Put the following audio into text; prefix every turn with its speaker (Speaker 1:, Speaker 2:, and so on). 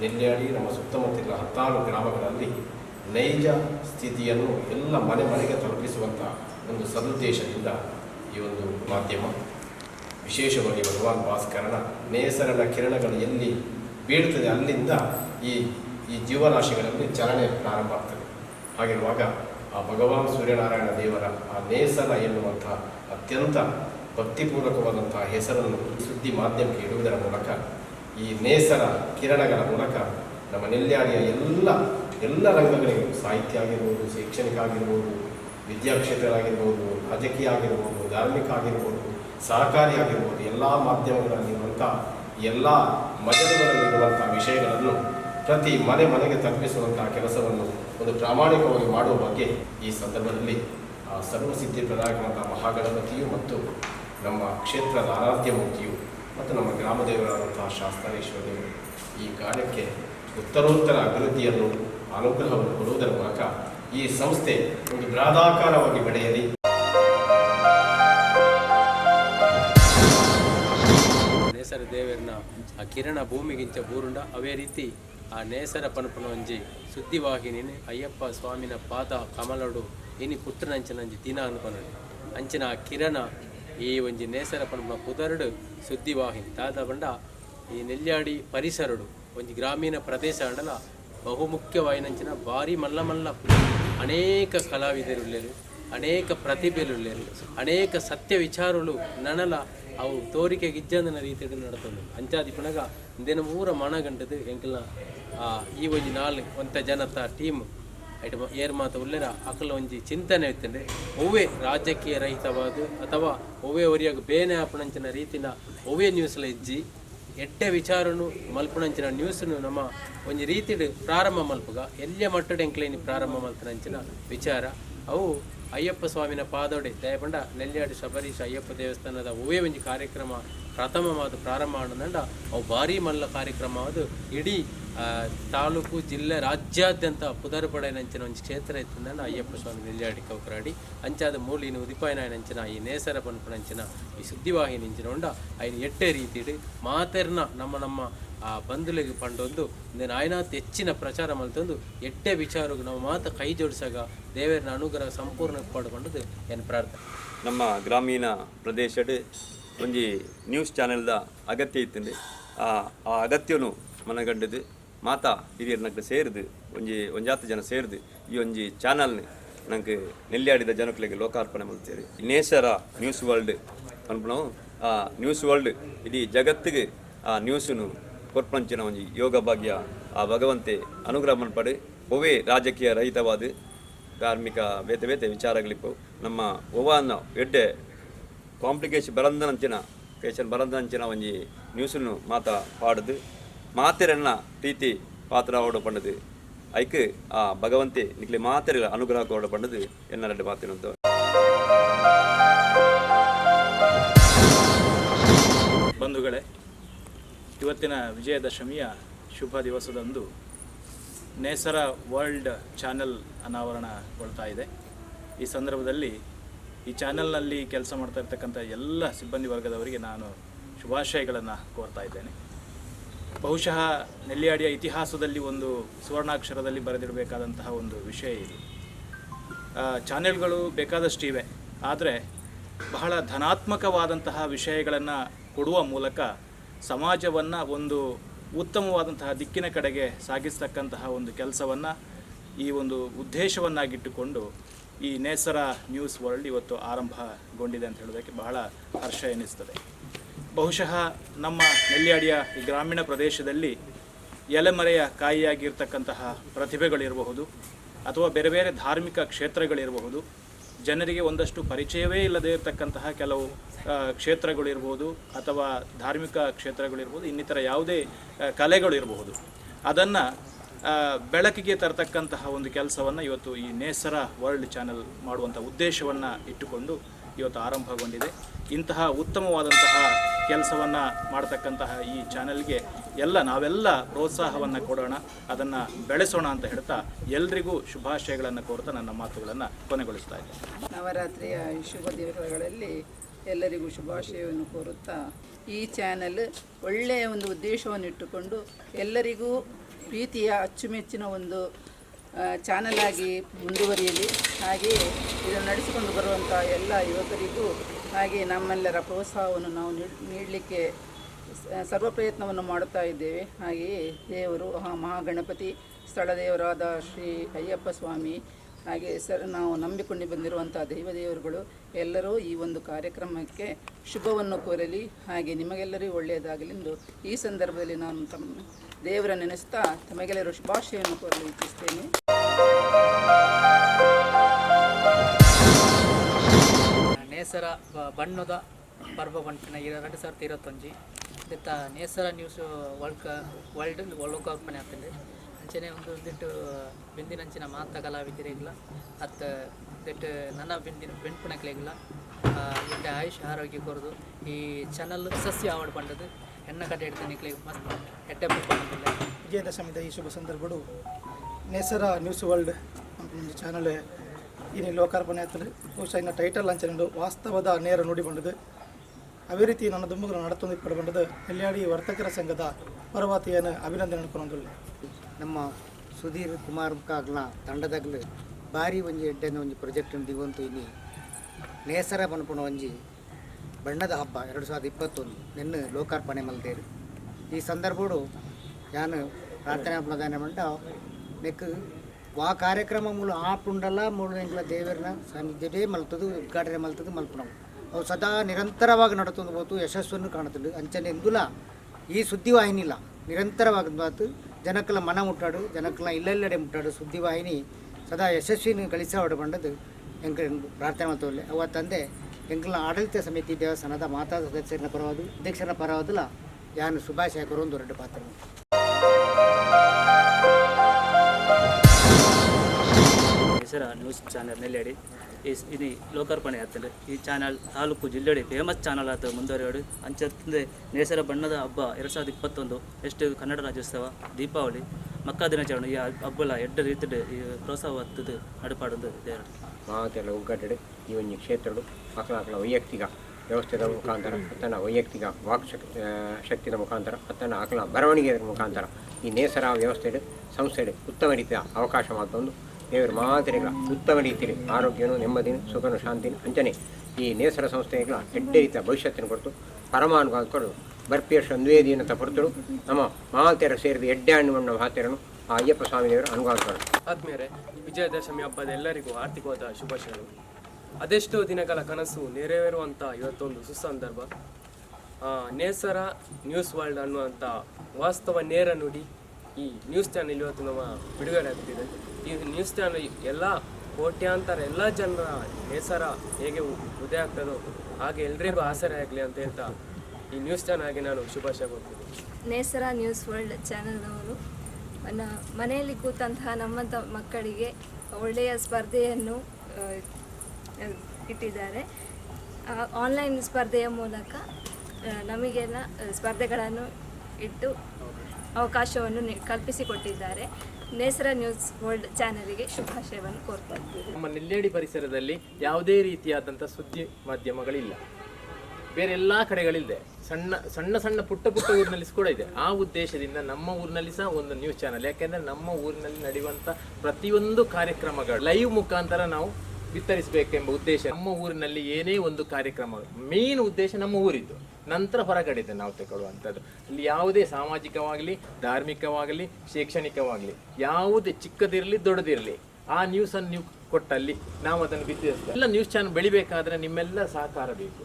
Speaker 1: ನೆಲ್ಯಾಡಿ ನಮ್ಮ ಸುತ್ತಮುತ್ತಲಿನ ಹತ್ತಾರು ಗ್ರಾಮಗಳಲ್ಲಿ ನೈಜ ಸ್ಥಿತಿಯನ್ನು ಎಲ್ಲ ಮನೆ ಮನೆಗೆ ತಲುಪಿಸುವಂಥ ಒಂದು ಸದುದ್ದೇಶದಿಂದ ಈ ಒಂದು ಮಾಧ್ಯಮ, ವಿಶೇಷವಾಗಿ ಭಗವಾನ್ ಭಾಸ್ಕರನ ನೇಸರನ ಕಿರಣಗಳು ಎಲ್ಲಿ ಬೀಳ್ತದೆ ಅಲ್ಲಿಂದ ಈ ಈ ಜೀವರಾಶಿಗಳಲ್ಲಿ ಚಲನೆ ಪ್ರಾರಂಭ ಆಗ್ತದೆ. ಹಾಗಿರುವಾಗ ಆ ಭಗವಾನ್ ಸೂರ್ಯನಾರಾಯಣ ದೇವರ ಆ ನೇಸರ ಎನ್ನುವಂಥ ಅತ್ಯಂತ ಭಕ್ತಿಪೂರ್ವಕವಾದಂತಹ ಹೆಸರನ್ನು ಸುದ್ದಿ ಮಾಧ್ಯಮಕ್ಕೆ ಇಡುವುದರ ಮೂಲಕ ಈ ನೇಸರ ಕಿರಣಗಳ ಮೂಲಕ ನಮ್ಮ ನೆಲ್ಯಾಡಿಯ ಎಲ್ಲ ಎಲ್ಲ ರಂಗಗಳಿಗೂ ಸಾಹಿತ್ಯ ಆಗಿರ್ಬೋದು, ಶೈಕ್ಷಣಿಕ ಆಗಿರ್ಬೋದು ವಿದ್ಯಾಕ್ಷೇತ್ರಗಳಾಗಿರ್ಬೋದು ರಾಜಕೀಯ ಆಗಿರ್ಬೋದು, ಧಾರ್ಮಿಕ ಆಗಿರ್ಬೋದು, ಸಹಕಾರಿ ಆಗಿರ್ಬೋದು, ಎಲ್ಲ ಮಾಧ್ಯಮಗಳಲ್ಲಿರುವಂಥ ಎಲ್ಲ ಮಜಲುಗಳಲ್ಲಿರುವಂಥ ವಿಷಯಗಳನ್ನು ಪ್ರತಿ ಮನೆ ಮನೆಗೆ ತಲುಪಿಸುವಂತಹ ಕೆಲಸವನ್ನು ಒಂದು ಪ್ರಾಮಾಣಿಕವಾಗಿ ಮಾಡುವ ಬಗ್ಗೆ ಈ ಸಂದರ್ಭದಲ್ಲಿ ಸರ್ವಸಿದ್ಧಿ ಪ್ರದಾಯಕವಾದ ಮಹಾಗಣಪತಿಯು ಮತ್ತು ನಮ್ಮ ಕ್ಷೇತ್ರದ ಆರಾಧ್ಯ ಮೂರ್ತಿಯು ಮತ್ತು ನಮ್ಮ ಗ್ರಾಮ ದೇವರಾದಂತಹ ಶಾಸ್ತಾರೇಶ್ವರ ದೇವರು ಈ ಕಾರ್ಯಕ್ಕೆ ಉತ್ತರೋತ್ತರ ಅಭಿವೃದ್ಧಿಯನ್ನು ಅನುಗ್ರಹವನ್ನು ಕೊಡುವುದರ ಮೂಲಕ ಈ ಸಂಸ್ಥೆ ಒಂದು ಬೃಹದಾಕಾರವಾಗಿ ಬೆಳೆಯಲಿ.
Speaker 2: ನೇಸರ ದೇವರನ್ನ ಆ ಕಿರಣ ಭೂಮಿಗಿಂಚ ಬೂರುಂಡ ಅವೇ ರೀತಿ ಆ ನೇಸರ ಪನಪನ ಒಂಜಿ ಸುದ್ದಿವಾಹಿನಿ ಅಯ್ಯಪ್ಪ ಸ್ವಾಮಿನ ಪಾದ ಕಮಲಡು, ಇನಿ ಪುತ್ರನಂಚಿನಂಜಿ ದಿನ ಅನ್ಪನಡು ಅಂಚಿನ ಆ ಕಿರಣ ಈ ಒಂಜಿ ನೇಸರ ಪನಪನ ಪುದರ್ಡು ಸುದ್ದಿವಾಹಿನಿ ದಾದ ಬಂಡ ಈ ನೆಲ್ಯಾಡಿ ಪರಿಸರಡು, ಒಂಜಿ ಗ್ರಾಮೀಣ ಪ್ರದೇಶ ಅಂಡಲ ಬಹುಮುಖ್ಯವಾಯಿನಂಚಿನ ಭಾರಿ ಮಲ್ಲ ಮಲ್ಲ ಅನೇಕ ಕಲಾವಿದರುಳ್ಳೇರು ಅನೇಕ ಪ್ರತಿಭೆలుಳ್ಳೇರು ಅನೇಕ ಸತ್ಯ ವಿಚಾರಗಳು ನನಲ ಅವು ತೋರಿಕೆ ಗಿಜ್ಜಂದನ ರೀತಿಯಲ್ಲಿ ನಡತಂದು. ಅಂಚಾದಿ ಪುನಗ ದಿನ ಮೂರ ಮನಗಂಟದು ಎಂಕಲ್ನ ಈ ಒಂಜಿ ನಾಲ್ ಒಂತ ಜನತ ಟೀಮ್ ಐಟ ಏರ್ ಮಾತ ಉಲ್ಲೆರ ಅಕಲ ಒಂಜಿ ಚಿಂತನೆ ಇತ್ತಂದ್ರೆ ಒವೆ ರಾಜಕೀಯ ರಹಿತವಾದ ಅಥವಾ ಒವ್ವೇ ಒರಿಯಾಗ ಬೇನೆ ಆಪಣಂಚಿನ ರೀತಿನ ಒವ್ವೇ ನ್ಯೂಸ್ಲ ಇಜ್ಜಿ ಎಡ್ಡೆ ವಿಚಾರನು ಮಲ್ಪುನಂಚಿನ ನ್ಯೂಸ್ನು ನಮ್ಮ ಒಂಜಿ ರೀತಿಡ್ ಪ್ರಾರಂಭ ಮಲ್ಪಗ ಎಲ್ಲ ಮಟ್ಟದ ಎಂಕ್ಲೇನಿ ಪ್ರಾರಂಭ ಮಲ್ಪನಂಚಿನ ವಿಚಾರ. ಅವು ಅಯ್ಯಪ್ಪ ಸ್ವಾಮಿನ ಪಾದೋಡೆ, ದಯಪಂಡ ನೆಲ್ಯಾಡಿ ಶಬರೀಶ್ ಅಯ್ಯಪ್ಪ ದೇವಸ್ಥಾನದ ಒವೆ ಒಂಜಿ ಕಾರ್ಯಕ್ರಮ ಪ್ರಥಮವಾದ ಪ್ರಾರಂಭ ಆಡನಂಡ ಅವು ಭಾರಿ ಮಲ್ಲ ಕಾರ್ಯಕ್ರಮ ಅದು. ಇಡೀ ತಾಲೂಕು, ಜಿಲ್ಲೆ, ರಾಜ್ಯಾದ್ಯಂತ ಪುದರ್ಪಡೆನಂಚಿನ ಒಂದು ಕ್ಷೇತ್ರ ಇತ್ತಂದ ಅಯ್ಯಪ್ಪ ಸ್ವಾಮಿ ನಿಲ್ಯಾಡಿ ಕೌಕರಾಡಿ ಅಂಚಾದ ಮೂಲಿನ ಉದಿಪಾಯನಂಚಿನ ಈ ನೇಸರ ಪನ್ಪನಂಚಿನ ಈ ಸುದ್ದಿವಾಹಿನಿ ಇಂಚಿನ ಉಂಡ ಐನ್ ಎಟ್ಟೆ ರೀತಿಡ್ ಮಾತೆರ್ನ ನಮ್ಮ ನಮ್ಮ, ಆ, ಬಂಧುಲಿಗೆ ಪಂಡೊಂದು ಇಂದಿನ ಆಯ್ನಾತ್ ಹೆಚ್ಚಿನ ಪ್ರಚಾರ ಮಲ್ತೊಂದು, ಎಟ್ಟೆ ವಿಚಾರಕ್ಕೆ ನಾವು ಮಾತ ಕೈ ಜೋಡಿಸಾಗ ದೇವರನ್ನ ಅನುಗ್ರಹ ಸಂಪೂರ್ಣ ಪಡ್ಕೊಂಡದು ಏನು ಪ್ರಾರ್ಥನೆ.
Speaker 3: ನಮ್ಮ ಗ್ರಾಮೀಣ ಪ್ರದೇಶಡ್ ಒಂಜಿ ನ್ಯೂಸ್ ಚಾನೆಲ್ದ ಅಗತ್ಯ ಇತ್ತಂಡೆ ಆ ಆ ಅಗತ್ಯನು ಮನಗಂಡದು ಮಾತಾ ಹಿರಿಯರ್ ನಂಗೆ ಸೇರಿದು, ಒಂಜಿ, ಒಂಜಾತ ಜನ ಸೇರಿದು ಈ ಒಂಜಿ ಚಾನಲ್ನ ನಂಗೆ ನೆಲ್ಯಾಡಿದ ಜನಕ್ಕೆ ಲೋಕಾರ್ಪಣೆ ಮಾಡ್ತೇವೆ. ನೇಸರ ನ್ಯೂಸ್ ವರ್ಲ್ಡ್ ಅನ್ಪಣವು ಆ ನ್ಯೂಸ್ ವರ್ಲ್ಡ್ ಇಡೀ ಜಗತ್ತಿಗೆ ಆ ನ್ಯೂಸನ್ನು ಕೊರ್ಪಂಚಿನ ಒಂಜಿ ಯೋಗ ಭಾಗ್ಯ ಆ ಭಗವಂತೆ ಅನುಗ್ರಹ ಮಾಡಿ ಒವೇ ರಾಜಕೀಯ ರಹಿತವಾದ ಧಾರ್ಮಿಕ ಬೇತೆ ಬೇತೆ ವಿಚಾರಗಳಿಪ್ಪು ನಮ್ಮ ಒವಾನ ಎಡ್ಡೆ ಕಾಂಪ್ಲಿಕೇಶನ್ ಬರಂದನಂಚಿನ ಪೇಷನ್ ಬರಂದನಂಚಿನ ಒಂಜಿ ನ್ಯೂಸನ್ನು ಮಾತ ಪಾಡುದು. ಮಾತೆರನ್ನ ಪ್ರೀತಿ ಪಾತ್ರ ಓಡ ಪಂಡದು ಐಕ್ ಆ ಭಗವಂತೆ ನಿಕ್ಲೆ ಮಾತೆರ ಅನುಗ್ರಹ ಓಡ ಪಂಡದು ಎನ್ನರಡ್ಡೆ ಮಾತಿನಂತ
Speaker 4: ಬಂಧುಗಳೇ, ಇವತ್ತಿನ ವಿಜಯದಶಮಿಯ ಶುಭ ದಿವಸದಂದು ನೇಸರ ವರ್ಲ್ಡ್ ಚಾನೆಲ್ ಅನಾವರಣಗೊಳ್ತಾ ಇದೆ. ಈ ಸಂದರ್ಭದಲ್ಲಿ ಈ ಚಾನೆಲ್ನಲ್ಲಿ ಕೆಲಸ ಮಾಡ್ತಾ ಇರ್ತಕ್ಕಂಥ ಎಲ್ಲ ಸಿಬ್ಬಂದಿ ವರ್ಗದವರಿಗೆ ನಾನು ಶುಭಾಶಯಗಳನ್ನು ಕೋರ್ತಾ ಇದ್ದೇನೆ. ಬಹುಶಃ ನೆಲ್ಲಿಯಾಡಿಯ ಇತಿಹಾಸದಲ್ಲಿ ಒಂದು ಸುವರ್ಣಾಕ್ಷರದಲ್ಲಿ ಬರೆದಿಡಬೇಕಾದಂತಹ ಒಂದು ವಿಷಯ ಇದು. ಚಾನೆಲ್ಗಳು ಬೇಕಾದಷ್ಟಿವೆ ಆದರೆ ಬಹಳ ಧನಾತ್ಮಕವಾದಂತಹ ವಿಷಯಗಳನ್ನು ಕೊಡುವ ಮೂಲಕ ಸಮಾಜವನ್ನು ಒಂದು ಉತ್ತಮವಾದಂತಹ ದಿಕ್ಕಿನ ಕಡೆಗೆ ಸಾಗಿಸ್ತಕ್ಕಂತಹ ಒಂದು ಕೆಲಸವನ್ನು ಈ ಒಂದು ಉದ್ದೇಶವನ್ನಾಗಿಟ್ಟುಕೊಂಡು ಈ ನೇಸರ ನ್ಯೂಸ್ ವರ್ಲ್ಡ್ ಇವತ್ತು ಆರಂಭಗೊಂಡಿದೆ ಅಂತ ಹೇಳೋದಕ್ಕೆ ಬಹಳ ಹರ್ಷ ಎನಿಸ್ತದೆ. ಬಹುಶಃ ನಮ್ಮ ನೆಲ್ಲಿಯಾಡಿಯ ಈ ಗ್ರಾಮೀಣ ಪ್ರದೇಶದಲ್ಲಿ ಎಲೆಮರೆಯ ಕಾಯಿಯಾಗಿರ್ತಕ್ಕಂತಹ ಪ್ರತಿಭೆಗಳಿರಬಹುದು ಅಥವಾ ಬೇರೆ ಬೇರೆ ಧಾರ್ಮಿಕ ಕ್ಷೇತ್ರಗಳಿರಬಹುದು. ಜನರಿಗೆ ಒಂದಷ್ಟು ಪರಿಚಯವೇ ಇಲ್ಲದೇ ಇರತಕ್ಕಂತಹ ಕೆಲವು ಕ್ಷೇತ್ರಗಳಿರ್ಬೋದು ಅಥವಾ ಧಾರ್ಮಿಕ ಕ್ಷೇತ್ರಗಳಿರ್ಬೋದು ಇನ್ನಿತರ ಯಾವುದೇ ಕಲೆಗಳಿರಬಹುದು. ಅದನ್ನು ಬೆಳಕಿಗೆ ತರತಕ್ಕಂತಹ ಒಂದು ಕೆಲಸವನ್ನು ಇವತ್ತು ಈ ನೇಸರ ವರ್ಲ್ಡ್ ಚಾನೆಲ್ ಮಾಡುವಂಥ ಉದ್ದೇಶವನ್ನು ಇಟ್ಟುಕೊಂಡು ಇವತ್ತು ಆರಂಭಗೊಂಡಿದೆ. ಇಂತಹ ಉತ್ತಮವಾದಂತಹ ಕೆಲಸವನ್ನು ಮಾಡ್ತಕ್ಕಂತಹ ಈ ಚಾನೆಲ್ಗೆ ಎಲ್ಲ ನಾವೆಲ್ಲ ಪ್ರೋತ್ಸಾಹವನ್ನು ಕೊಡೋಣ, ಅದನ್ನು ಬೆಳೆಸೋಣ ಅಂತ ಹೇಳ್ತಾ ಎಲ್ರಿಗೂ ಶುಭಾಶಯಗಳನ್ನು ಕೋರ್ತಾ ನನ್ನ ಮಾತುಗಳನ್ನು ಕೊನೆಗೊಳಿಸ್ತಾ ಇದ್ದೇನೆ.
Speaker 5: ನವರಾತ್ರಿಯ ಶುಭ ದಿವಸಗಳಲ್ಲಿ ಎಲ್ಲರಿಗೂ ಶುಭಾಶಯವನ್ನು ಕೋರುತ್ತಾ ಈ ಚಾನೆಲ್ ಒಳ್ಳೆಯ ಒಂದು ಉದ್ದೇಶವನ್ನು ಇಟ್ಟುಕೊಂಡು ಎಲ್ಲರಿಗೂ
Speaker 4: ಪ್ರೀತಿಯ ಅಚ್ಚುಮೆಚ್ಚಿನ ಒಂದು ಚಾನಲ್ ಆಗಿ ಮುಂದುವರಿಯಲಿ. ಹಾಗೆಯೇ ಇದನ್ನು ನಡೆಸಿಕೊಂಡು ಬರುವಂಥ ಎಲ್ಲ ಯುವಕರಿಗೂ ಹಾಗೆ ನಮ್ಮೆಲ್ಲರ ಪ್ರೋತ್ಸಾಹವನ್ನು ನಾವು ನೀಡ್- ನೀಡಲಿಕ್ಕೆ ಸರ್ವ ಪ್ರಯತ್ನವನ್ನು ಮಾಡುತ್ತಾ ಇದ್ದೇವೆ. ಹಾಗೆಯೇ ದೇವರು ಮಹಾಗಣಪತಿ ಸ್ಥಳ ದೇವರಾದ ಶ್ರೀ ಅಯ್ಯಪ್ಪ ಸ್ವಾಮಿ ಹಾಗೆ ಸರ್, ನಾವು ನಂಬಿಕೊಂಡು ಬಂದಿರುವಂಥ ದೈವ ದೇವರುಗಳು ಎಲ್ಲರೂ ಈ ಒಂದು ಕಾರ್ಯಕ್ರಮಕ್ಕೆ ಶುಭವನ್ನು ಕೋರಲಿ. ಹಾಗೆ ನಿಮಗೆಲ್ಲರಿಗೂ ಒಳ್ಳೆಯದಾಗಲೆಂದು ಈ ಸಂದರ್ಭದಲ್ಲಿ ನಾನು ತಮ್ಮ ದೇವರ ನೆನೆಸ್ತಾ ತಮಗೆಲ್ಲರೂ ಶುಭಾಶಯವನ್ನು ಕೋರಲು ಇಚ್ಛಿಸ್ತೇನೆ.
Speaker 6: ನೇಸರ ಬಣ್ಣದ ಪರ್ವ ಬಂಟಿನ ಎರಡು ಸಾವಿರದ ಇರತ್ತೊಂಜಿ ಇತ್ತ ನೇಸರ ನ್ಯೂಸ್ ವರ್ಲ್ಡ್ ವರ್ಲ್ಡ್ ಲೋಕಾರ್ಪಣೆ ಆಗ್ತದೆ. ಅಂಚನೆ ಒಂದು ದಿಟ್ಟು ಬೆಂದಿನಂಚಿನ ಮಾತ ಕಲಾವಿದರಿಗಿಲ್ಲ ಅತ್ತ ದಿಟ್ಟು ನನ್ನ ಬಿಂದಿನ ಬೆಣ್ಪುಣಕ್ಲೆಗಿಲ್ಲ ಇಟ್ಟೆ ಆಯುಷ್ ಆರೋಗ್ಯ ಕೊರದು. ಈ ಚಾನಲ್ ಸಸ್ಯ ಆವಡ್ ಪಂಡದು ಹೆಣ್ಣ ಕಡೆ ಇಡ್ತೀನಿ ಮಸ್ತ್. ಎಟ್ಟೆ
Speaker 7: ವಿಜಯದಶಮಿದ ಈ ಶುಭ ಸಂದರ್ಭಡು ನೇಸರ ನ್ಯೂಸ್ ವರ್ಲ್ಡ್ ಚಾನಲ್ ಇನ್ನು ಲೋಕಾರ್ಪಣೆ ಆಗ್ತದೆ ಬಹುಶಃ ಇನ್ನು ಟೈಟಲ್ ಅಂಚನೆಂಡು ವಾಸ್ತವದ ನೇರ ನುಡಿ ಬಂಡದು ಅವೇ ರೀತಿ ನನ್ನ ದುಮ್ಮಗಳು ನಡತೊಂದು ಇಪ್ಪಡು ಬಂಡದು ನೆಲ್ಯಾಡಿ ವರ್ತಕರ ಸಂಘದ ಪರವಾತಿಯನ್ನು ಅಭಿನಂದನೆ ಅನ್ಕೊಂಡು
Speaker 8: ನಮ್ಮ ಸುಧೀರ್ ಕುಮಾರ್ ಮುಖಾಗ್ಲ ತಂಡದಾಗಲೇ ಭಾರಿ ಒಂಜಿ ಎಡ್ಡೆನ ಒಂಜಿ ಪ್ರೊಜೆಕ್ಟ್ ದಿವಂತು ಇಲ್ಲಿ ನೇಸರ ಬನ್ಪುಣ ಒಂಜಿ ಬಣ್ಣದ ಹಬ್ಬ ಎರಡು ಸಾವಿರದ ಇಪ್ಪತ್ತೊಂದು. ನಿನ್ನೆ ಲೋಕಾರ್ಪಣೆ ಮಲ್ದೇರು. ಈ ಸಂದರ್ಭಡು ಯಾನು ಪ್ರಾರ್ಥನೆ ಪ್ರಧಾನ ಮಂಡ ನೆಕ್ ವಾ ಕಾರ್ಯಕ್ರಮ ಮೂಲ ಆಪುಂಡಲ್ಲ ಮೂಲ ನಿಂಗಳ ದೇವರನ ಸಾನ್ನಿಧ್ಯವೇ ಮಲ್ತದು, ಉದ್ಘಾಟನೆ ಮಲ್ತದು ಮಲ್ಪುಣವು. ಅವು ಸದಾ ನಿರಂತರವಾಗಿ ನಡತೊಂದು ಹೋತು, ಯಶಸ್ಸನ್ನು ಕಾಣುತ್ತದೆ ಅಂಚನೆ ಎಂದುಲ ಈ ಸುದ್ದಿವಾಹಿನಿಲ್ಲ ನಿರಂತರವಾಗಿ ಮಾತು ಜನಕ್ಕಲ ಮನ ಮುಟ್ಟಾಡು ಜನಕ್ಕೆಲ್ಲ ಇಲ್ಲೆಲ್ಲೆಡೆ ಮುಟ್ಟಾಡು ಸುದ್ದಿವಾಹಿನಿ ಸದಾ ಯಶಸ್ವಿನ ಗಳಿಸ ಬಂಡದು ಎಂಕ ಪ್ರಾರ್ಥನೆ ಮಾಡ್ತವಲ್ಲ ಅವ ತಂದೆ ಎಂಕಲ ಆಡಳಿತ ಸಮಿತಿ ದೇವಸ್ಥಾನದ ಮಾತಾ ಸದಸ್ಯರನ್ನ ಪರವಾದು ಅಧ್ಯಕ್ಷರ ಪರವಾದಲ್ಲ, ಯಾನು ಶುಭಾಶಯ ಒಂದು ಎರಡು ಪಾತ್ರ.
Speaker 9: ಸರ್ ನ್ಯೂಸ್ ಚಾನಲ್ನಲ್ಲಿ ನೆಲ್ಲೆಡಿ ಈ ಇನಿ ಲೋಕಾರ್ಪಣೆ ಆಗ್ತದೆ. ಈ ಚಾನಲ್ ತಾಲೂಕು ಜಿಲ್ಲೆಡೆ ಫೇಮಸ್ ಚಾನಲ್ ಆತ ಮುಂದುವರೆಯೋಡು. ಅಂಚೆ ನೇಸರ ಬಣ್ಣದ ಹಬ್ಬ ಎರಡು ಸಾವಿರದ ಇಪ್ಪತ್ತೊಂದು. ನೆಕ್ಸ್ಟ್ ಕನ್ನಡ ರಾಜ್ಯೋತ್ಸವ, ದೀಪಾವಳಿ ಮಕ್ಕಳ ದಿನಾಚರಣೆ. ಈ ಹಬ್ಬಲ ಎಡ್ಡ ರೀತಿಡ್ ಈ ಪ್ರೋತ್ಸಾಹ ಹತ್ತದು ನಡುಪಾಡೋದು ದೇವರು
Speaker 10: ಮಾತೆಲ್ಲ ಒಗ್ಗಟ್ಟಡೆ ಈ ಒಂದು ಕ್ಷೇತ್ರಗಳು, ಮಕ್ಕಳ ವೈಯಕ್ತಿಕ ವ್ಯವಸ್ಥೆದ ಮುಖಾಂತರ ತನ್ನ ವೈಯಕ್ತಿಕ ವಾಕ್ ಶಕ್ತಿ ಶಕ್ತಿಯ ಮುಖಾಂತರ ತನ್ನ ಆಕಳ ಬರವಣಿಗೆಯ ಮುಖಾಂತರ ಈ ನೇಸರ ವ್ಯವಸ್ಥೆಡೆ ಸಂಸ್ಥೆಡೆ ಉತ್ತಮ ರೀತಿಯ ಅವಕಾಶ ಮಾಡ್ಕೊಂಡು ದೇವರ ಮಾದರಿಗಳ ಉತ್ತಮ ರೀತಿಯಲ್ಲಿ ಆರೋಗ್ಯನೂ ನೆಮ್ಮದಿನೂ ಸುಖನು ಶಾಂತಿನ ಅಂಚನೆ ಈ ನೇಸರ ಸಂಸ್ಥೆಗಳ ಹೆಡ್ಡರಿತ ಭವಿಷ್ಯತ್ತಿನ ಕೊಡ್ತು. ಪರಮಾನುಗಾದಕರು ಬರ್ಪಿಯ ಸಂವೇದಿಯನ್ನು ತಪರ್ತರು ನಮ್ಮ ಮಾತೆರ ಸೇರಿದ ಎಡ್ಡೆ ಹಣ್ಣು ಮಹಾತೆರನು ಆ ಅಯ್ಯಪ್ಪ ಸ್ವಾಮಿ ದೇವರ ಅನುಗಾದಕರು
Speaker 11: ಆದ್ಮೇಲೆ ವಿಜಯದಶಮಿ ಹಬ್ಬದ ಎಲ್ಲರಿಗೂ ಆರ್ಥಿಕವಾದ ಶುಭಾಶಯಗಳು. ಅದೆಷ್ಟೋ ದಿನಗಳ ಕನಸು ನೆರವೇರುವಂಥ ಇವತ್ತೊಂದು ಸುಸಂದರ್ಭ. ನೇಸರ ನ್ಯೂಸ್ ವರ್ಲ್ಡ್ ಅನ್ನುವಂಥ ವಾಸ್ತವ ನೇರ ನುಡಿ ಈ ನ್ಯೂಸ್ ಚಾನೆಲ್ ಇವತ್ತು ನಮ್ಮ ಬಿಡುಗಡೆ ಆಗ್ತಿದೆ. ಈ ನ್ಯೂಸ್ ಚಾನಲ್ ಎಲ್ಲ ಕೋಟ್ಯಾಂತರ ಎಲ್ಲ ಜನರ ಹೆಸರ ಹೇಗೆ ಉದಯ ಆಗ್ತದೋ ಹಾಗೆ ಎಲ್ರಿಗೂ ಆಸರೆ ಆಗಲಿ ಅಂತ ಹೇಳ್ತಾ ಈ ನ್ಯೂಸ್ ಚಾನಲ್ಗೆ ನಾನು ಶುಭಾಶಯ ಕೊಡ್ತೀನಿ
Speaker 12: ನೇಸರ ನ್ಯೂಸ್ ವರ್ಲ್ಡ್ ಚಾನೆಲ್ನವರು ಮನೆಯಲ್ಲಿ ಕೂತಂತಹ ನಮ್ಮಂಥ ಮಕ್ಕಳಿಗೆ ಒಳ್ಳೆಯ ಸ್ಪರ್ಧೆಯನ್ನು ಇಟ್ಟಿದ್ದಾರೆ. ಆನ್ಲೈನ್ ಸ್ಪರ್ಧೆಯ ಮೂಲಕ ನಮಗೆಲ್ಲ ಸ್ಪರ್ಧೆಗಳನ್ನು ಇಟ್ಟು ಅವಕಾಶವನ್ನು ಕಲ್ಪಿಸಿಕೊಟ್ಟಿದ್ದಾರೆ. ನೇಸರ ನ್ಯೂಸ್ ವರ್ಲ್ಡ್ ಚಾನೆಲ್ಗೆ ಶುಭಾಶಯವನ್ನು ಕೋರ್ತಾ ಇದ್ದೀವಿ.
Speaker 11: ನಮ್ಮ ನೆಲ್ಲೇಡಿ ಪರಿಸರದಲ್ಲಿ ಯಾವುದೇ ರೀತಿಯಾದಂಥ ಸುದ್ದಿ ಮಾಧ್ಯಮಗಳಿಲ್ಲ. ಬೇರೆ ಎಲ್ಲ ಕಡೆಗಳಿದೆ ಸಣ್ಣ ಸಣ್ಣ ಸಣ್ಣ ಪುಟ್ಟ ಪುಟ್ಟ ಊರಿನಲ್ಲಿ ಕೂಡ ಇದೆ. ಆ ಉದ್ದೇಶದಿಂದ ನಮ್ಮ ಊರಿನಲ್ಲಿ ಸಹ ಒಂದು ನ್ಯೂಸ್ ಚಾನಲ್. ಯಾಕೆಂದರೆ ನಮ್ಮ ಊರಿನಲ್ಲಿ ನಡೆಯುವಂಥ ಪ್ರತಿಯೊಂದು ಕಾರ್ಯಕ್ರಮಗಳು ಲೈವ್ ಮುಖಾಂತರ ನಾವು ಬಿತ್ತರಿಸಬೇಕೆಂಬ ಉದ್ದೇಶ. ನಮ್ಮ ಊರಿನಲ್ಲಿ ಏನೇ ಒಂದು ಕಾರ್ಯಕ್ರಮ, ಮೇನ್ ಉದ್ದೇಶ ನಮ್ಮ ಊರಿದ್ದು. ನಂತರ ಹೊರಗಡೆ ನಾವು ತಗೊಳ್ಳುವಂಥದ್ದು. ಇಲ್ಲಿ ಯಾವುದೇ ಸಾಮಾಜಿಕವಾಗಲಿ, ಧಾರ್ಮಿಕವಾಗಲಿ, ಶೈಕ್ಷಣಿಕವಾಗಲಿ, ಯಾವುದೇ ಚಿಕ್ಕದಿರಲಿ ದೊಡ್ಡದಿರಲಿ, ಆ ನ್ಯೂಸನ್ನು ನೀವು ಕೊಟ್ಟಲ್ಲಿ ನಾವು ಅದನ್ನು ಬಿತ್ತಿಸ್ತೇವೆ ಎಲ್ಲ ನ್ಯೂಸ್ ಚಾನಲ್ ಬೆಳಿಬೇಕಾದ್ರೆ ನಿಮ್ಮೆಲ್ಲ ಸಹಕಾರ ಬೇಕು.